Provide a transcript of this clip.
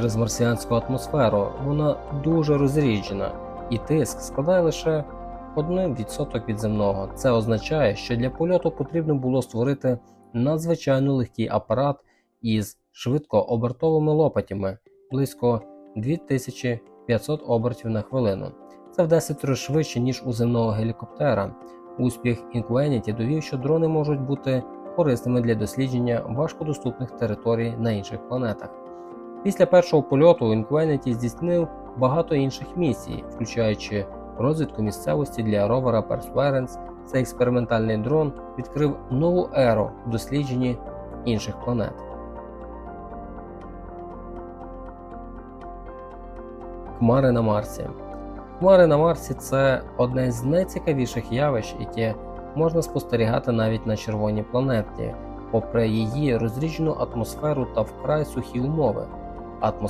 через марсіанську атмосферу. Вона дуже розріджена, і тиск складає лише 1% від земного. Це означає, що для польоту потрібно було створити надзвичайно легкий апарат із швидкообертовими лопатями близько 2500 обертів на хвилину. Це в 10 разів швидше, ніж у земного гелікоптера. Успіх Inquinity довів, що дрони можуть бути корисними для дослідження важкодоступних територій на інших планетах. Після першого польоту Inquinity здійснив багато інших місій, включаючи розвідку місцевості для ровера Perseverance. Цей експериментальний дрон відкрив нову еру в дослідженні інших планет. Хмари на Марсі. Хмари на Марсі це одне з найцікавіших явищ, яке можна спостерігати навіть на червоній планеті, попри її розріджену атмосферу та вкрай сухі умови. Атмосфера